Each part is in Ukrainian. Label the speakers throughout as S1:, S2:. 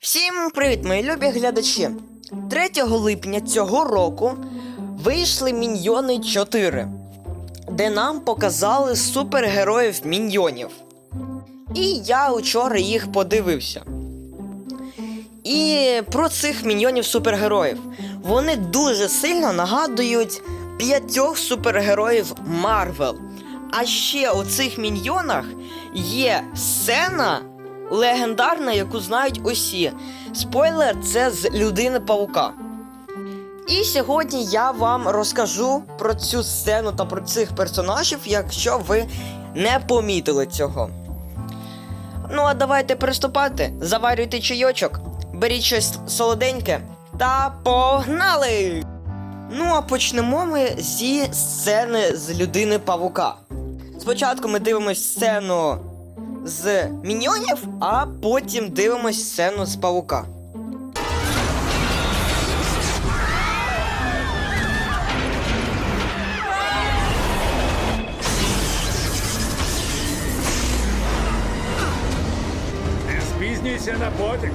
S1: Всім привіт, мої любі глядачі! 3 липня цього року вийшли Міньйони 4, де нам показали супергероїв міньйонів. І я учора їх подивився. І про цих міньйонів супергероїв. Вони дуже сильно нагадують п'ятьох супергероїв Марвел. А ще у цих міньйонах є сцена легендарна, яку знають усі. Спойлер, це з людини Павука. І сьогодні я вам розкажу про цю сцену та про цих персонажів, якщо ви не помітили цього. Ну а давайте приступати. Заварюйте чайочок, беріть щось солоденьке та погнали! Ну а почнемо ми зі сцени з людини Павука. Спочатку ми дивимось сцену з міньйонів, а потім дивимось сцену з павука.
S2: Не спізнюйся на потяг.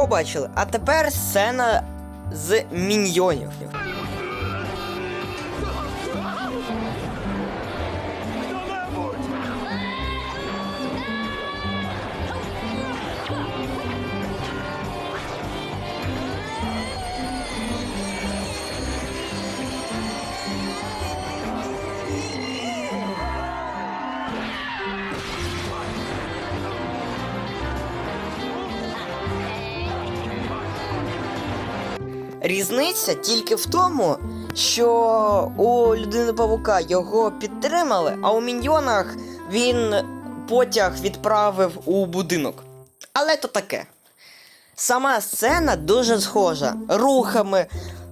S1: Побачили. А тепер сцена з міньйонів. Різниця тільки в тому, що у людини павука його підтримали, а у міньйонах він потяг відправив у будинок. Але то таке. Сама сцена дуже схожа рухами,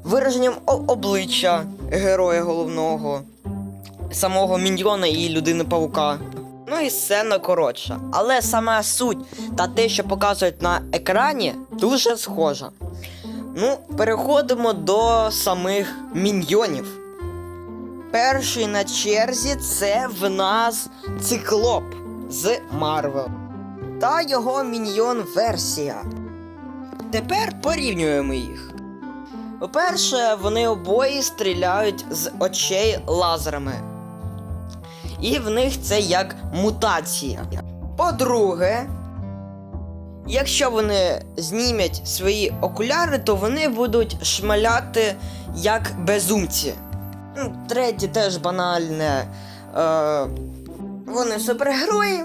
S1: вираженням обличчя героя головного, самого міньйона і людини павука. Ну і сцена коротша. Але сама суть та те, що показують на екрані, дуже схожа. Ну, переходимо до самих міньйонів. Перший на черзі це в нас циклоп з Марвел та його міньйон версія. Тепер порівнюємо їх. По-перше, вони обоє стріляють з очей лазерами. І в них це як мутація. По-друге, якщо вони знімять свої окуляри, то вони будуть шмаляти як безумці. Ну, Третє теж банальне. Е, вони супергерої.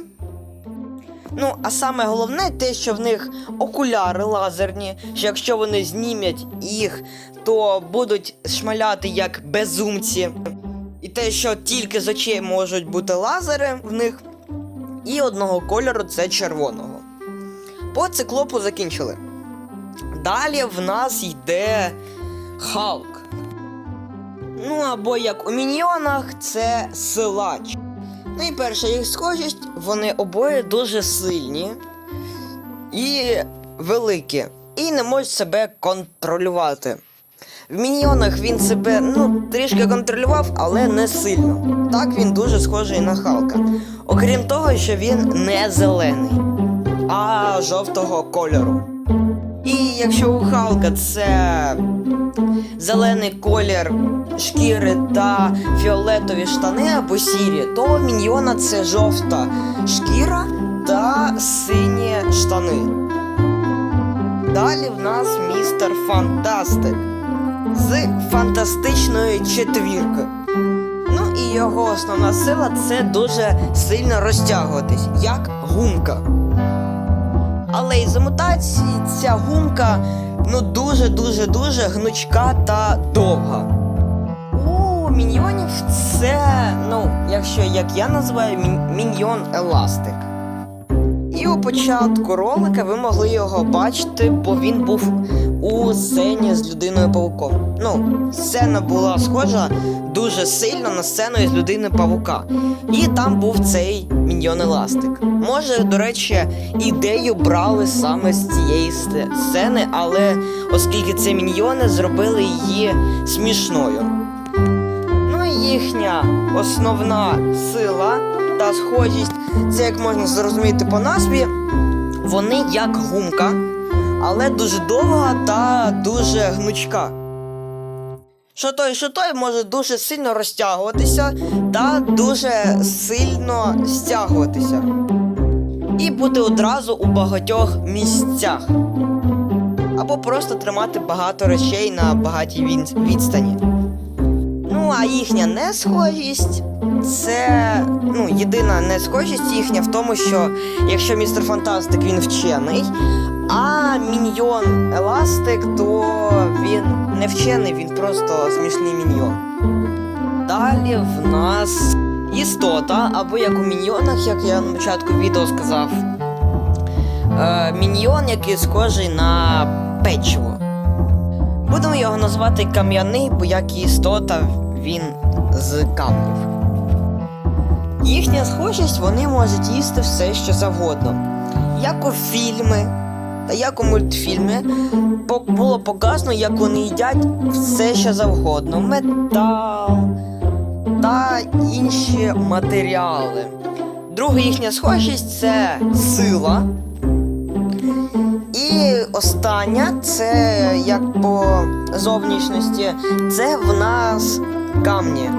S1: Ну, а саме головне те, що в них окуляри лазерні, що якщо вони знімять їх, то будуть шмаляти як безумці. І те, що тільки з очей можуть бути лазери в них, і одного кольору це червоного. По циклопу закінчили. Далі в нас йде Халк. Ну або як у міньйонах, це силач. Ну і перша їх схожість, вони обоє дуже сильні і великі, і не можуть себе контролювати. В міньйонах він себе ну, трішки контролював, але не сильно. Так він дуже схожий на Халка. Окрім того, що він не зелений, а жовтого кольору. І якщо у Халка це зелений колір шкіри та фіолетові штани або сірі, то у міньйона це жовта шкіра та сині штани. Далі в нас містер Фантастик з фантастичної четвірки. Ну і його основна сила це дуже сильно розтягуватись, як гумка. Але із-за мутації ця гумка ну дуже-дуже дуже гнучка та довга. У міньйонів це, ну, якщо як я називаю, мін- міньйон еластик. І у початку ролика ви могли його бачити, бо він був у сцені з людиною павуком. Ну, сцена була схожа дуже сильно на сцену із людини павука. І там був цей міньйон еластик. Може, до речі, ідею брали саме з цієї сцени, але оскільки це міньйони, зробили її смішною. Ну і їхня основна сила та схожість, це як можна зрозуміти по назві, вони як гумка, але дуже довга та дуже гнучка. Що той, що той може дуже сильно розтягуватися та дуже сильно стягуватися. І бути одразу у багатьох місцях. Або просто тримати багато речей на багатій відстані. Ну, а їхня несхожість це ну, єдина несхожість їхня в тому, що якщо містер Фантастик він вчений, а міньйон Еластик, то він не вчений, він просто смішний міньйон. Далі в нас істота, або як у міньйонах, як я на початку відео сказав. Е, міньйон, який схожий на печиво. Будемо його назвати кам'яний, бо як істота, він з камнів. Їхня схожість вони можуть їсти все, що завгодно. Як у фільми та як у мультфільмі по- було показано, як вони їдять все, що завгодно. Метал та інші матеріали. Друга їхня схожість це сила. І остання, це як по зовнішності, це в нас камні.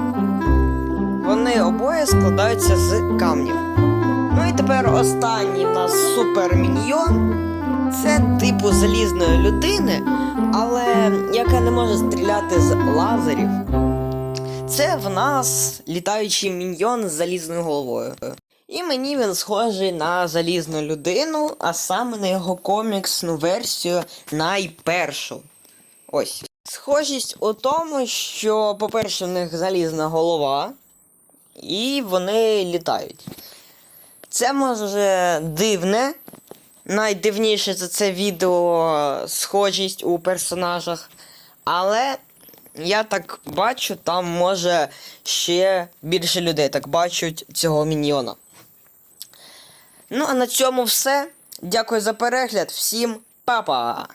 S1: Вони обоє складаються з камнів. Ну і тепер останній в нас суперміньйон. Це типу залізної людини, але яка не може стріляти з лазерів. Це в нас літаючий міньйон з залізною головою. І мені він схожий на залізну людину, а саме на його коміксну версію найпершу. Ось. Схожість у тому, що, по-перше, в них залізна голова, і вони літають. Це може дивне. Найдивніше за це відео схожість у персонажах. Але я так бачу, там може ще більше людей так бачать цього міньйона. Ну, а на цьому все. Дякую за перегляд. Всім па-па!